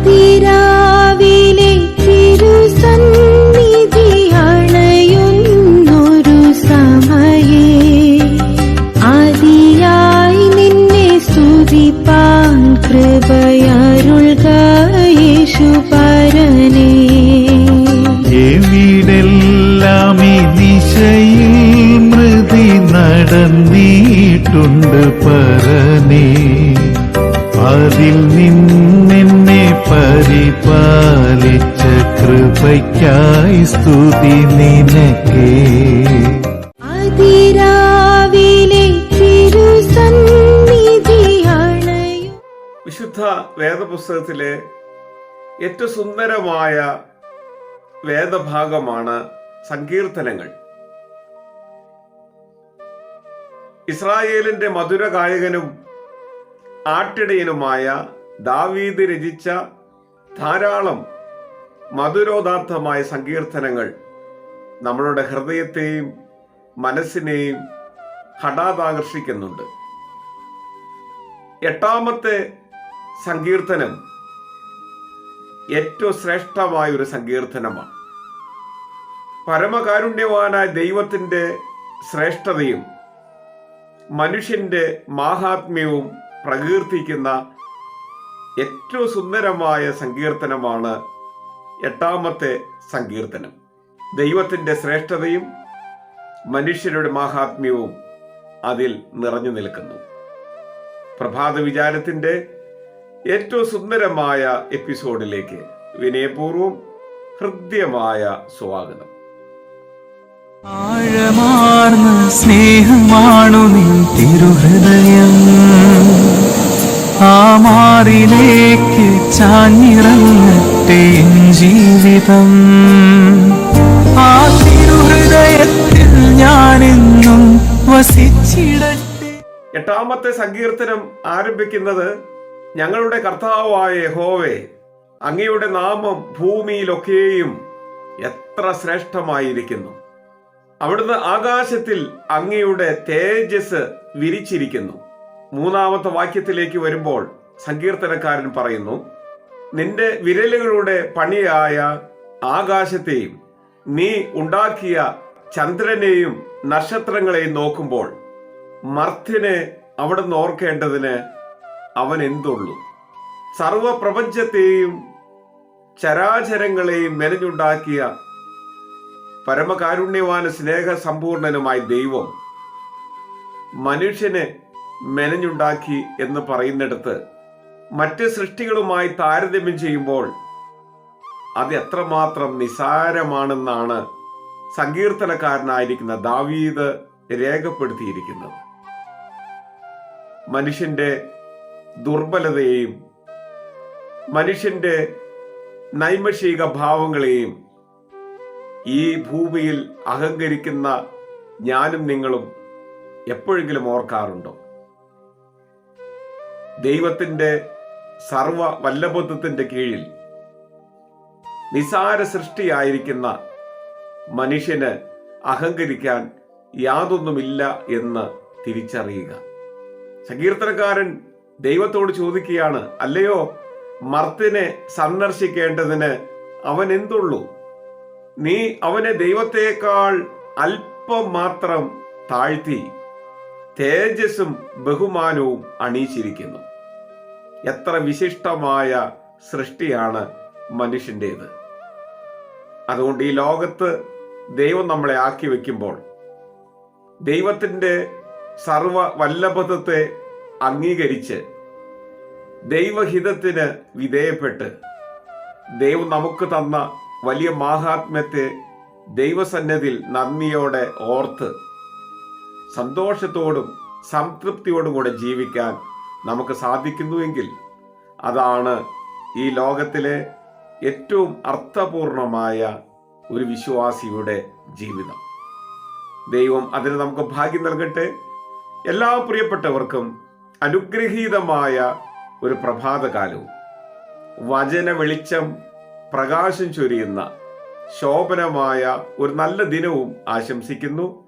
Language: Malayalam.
അതിരാവിലെ തിരുസന്നിധി അണയുന്നൊരു സമയേ. ആദിയായി നിന്നെ സ്തുതിപ്പാൻ കൃപയരുൾക യേശു പരനേ. എവിടെല്ലാം ദിശയിൽ മൃതി നടന്നിട്ടുണ്ട് പരനേ. അതിൽ നിന്നെന്നെ കൃപയ്ക്കായി സ്തുതി നിനക്കേ. അതിരാവിലെ വിശുദ്ധ വേദപുസ്തകത്തിലെ ഏറ്റവും സുന്ദരമായ വേദഭാഗമാണ് സങ്കീർത്തനങ്ങൾ. ഇസ്രായേലിന്റെ മധുര ഗായകനും ആട്ടിടയനുമായ ദാവീദ് രചിച്ച ധാരാളം മധുരോദാർത്ഥമായ സങ്കീർത്തനങ്ങൾ നമ്മളുടെ ഹൃദയത്തെയും മനസ്സിനെയും ഹഠാതാകർഷിക്കുന്നുണ്ട് എട്ടാമത്തെ സങ്കീർത്തനം ഏറ്റവും ശ്രേഷ്ഠമായ ഒരു സങ്കീർത്തനമാണ്. പരമകാരുണ്യവാനായ ദൈവത്തിന്റെ ശ്രേഷ്ഠതയും മനുഷ്യന്റെ മാഹാത്മ്യവും പ്രകീർത്തിക്കുന്ന ഏറ്റവും സുന്ദരമായ സങ്കീർത്തനമാണ് എട്ടാമത്തെ സങ്കീർത്തനം. ദൈവത്തിന്റെ ശ്രേഷ്ഠതയും മനുഷ്യരുടെ മാഹാത്മ്യവും അതിൽ നിറഞ്ഞു നിൽക്കുന്നു. പ്രഭാത വിചാരത്തിന്റെ ഏറ്റവും സുന്ദരമായ എപ്പിസോഡിലേക്ക് വിനയപൂർവം ഹൃദ്യമായ സ്വാഗതം. ആഴമാർന്ന സ്നേഹമാണു നീ തിരുഹൃദയം. ആ മാറിലേക്ക് ചാഞ്ഞിറങ്ങട്ടെ ജീവിതം. ആ തിരുഹൃദയത്തിൽ ഞാനെന്നും വസിച്ചിടട്ടെ. എട്ടാമത്തെ സങ്കീർത്തനം ആരംഭിക്കുന്നത് ഞങ്ങളുടെ കർത്താവായ യഹോവേ അങ്ങയുടെ നാമം ഭൂമിയിലൊക്കെയും എത്ര ശ്രേഷ്ഠമായിരിക്കുന്നു. അവിടുന്ന് ആകാശത്തിൽ അങ്ങയുടെ തേജസ് വിരിച്ചിരിക്കുന്നു. മൂന്നാമത്തെ വാക്യത്തിലേക്ക് വരുമ്പോൾ സങ്കീർത്തനക്കാരൻ പറയുന്നു നിന്റെ വിരലുകളുടെ പണിയായ ആകാശത്തെയും നീ ഉണ്ടാക്കിയ ചന്ദ്രനെയും നക്ഷത്രങ്ങളെയും നോക്കുമ്പോൾ മർത്യനെ അവിടുന്ന് ഓർക്കേണ്ടതിന് അവൻ എന്തുള്ളൂ? സർവപ്രപഞ്ചത്തെയും ചരാചരങ്ങളെയും മെനഞ്ഞുണ്ടാക്കിയ പരമകാരുണ്യവാന സ്നേഹസമ്പൂർണനുമായ ദൈവം മനുഷ്യനെ മെനഞ്ഞുണ്ടാക്കി എന്ന് പറയുന്നിടത്ത് മറ്റ് സൃഷ്ടികളുമായി താരതമ്യം ചെയ്യുമ്പോൾ അത് എത്രമാത്രം നിസാരമാണെന്നാണ് സങ്കീർത്തനക്കാരനായിരിക്കുന്ന ദാവീദ് രേഖപ്പെടുത്തിയിരിക്കുന്നത്. മനുഷ്യന്റെ ദുർബലതയെയും മനുഷ്യന്റെ നൈമഷിക ഭാവങ്ങളെയും ഈ ഭൂമിയിൽ അഹങ്കരിക്കുന്ന ഞാനും നിങ്ങളും എപ്പോഴെങ്കിലും ഓർക്കാറുണ്ടോ? ദൈവത്തിന്റെ സർവ വല്ലബോധത്തിന്റെ കീഴിൽ നിസാര സൃഷ്ടിയായിരിക്കുന്ന മനുഷ്യന് അഹങ്കരിക്കാൻ യാതൊന്നുമില്ല എന്ന് തിരിച്ചറിയുക. സങ്കീർത്തനക്കാരൻ ദൈവത്തോട് ചോദിക്കുകയാണ് അല്ലയോ മർത്തിനെ സന്ദർശിക്കേണ്ടതിന് അവൻ എന്തുള്ളൂ? നീ അവനെ ദൈവത്തേക്കാൾ അല്പം മാത്രം താഴ്ത്തി തേജസ്സും ബഹുമാനവും അണിയിച്ചിരിക്കുന്നു. എത്ര വിശിഷ്ടമായ സൃഷ്ടിയാണ് മനുഷ്യന്റേത്. അതുകൊണ്ട് ഈ ലോകത്ത് ദൈവം നമ്മളെ ആക്കി വെക്കുമ്പോൾ ദൈവത്തിന്റെ സർവ വല്ലഭത്വത്തെ അംഗീകരിച്ച് ദൈവഹിതത്തിന് വിധേയപ്പെട്ട് ദൈവം നമുക്ക് തന്ന വലിയ മാഹാത്മ്യത്തെ ദൈവസന്നതിൽ നന്ദിയോടെ ഓർത്ത് സന്തോഷത്തോടും സംതൃപ്തിയോടും കൂടെ ജീവിക്കാൻ നമുക്ക് സാധിക്കുന്നുവെങ്കിൽ അതാണ് ഈ ലോകത്തിലെ ഏറ്റവും അർത്ഥപൂർണമായ ഒരു വിശ്വാസിയുടെ ജീവിതം. ദൈവം അതിന് നമുക്ക് ഭാഗ്യം നൽകട്ടെ. എല്ലാ പ്രിയപ്പെട്ടവർക്കും അനുഗ്രഹീതമായ ഒരു പ്രഭാതകാലവും. വചന വെളിച്ചം പ്രകാശം ചൊരിയുന്ന ശോഭനമായ ഒരു നല്ല ദിനവും ആശംസിക്കുന്നു.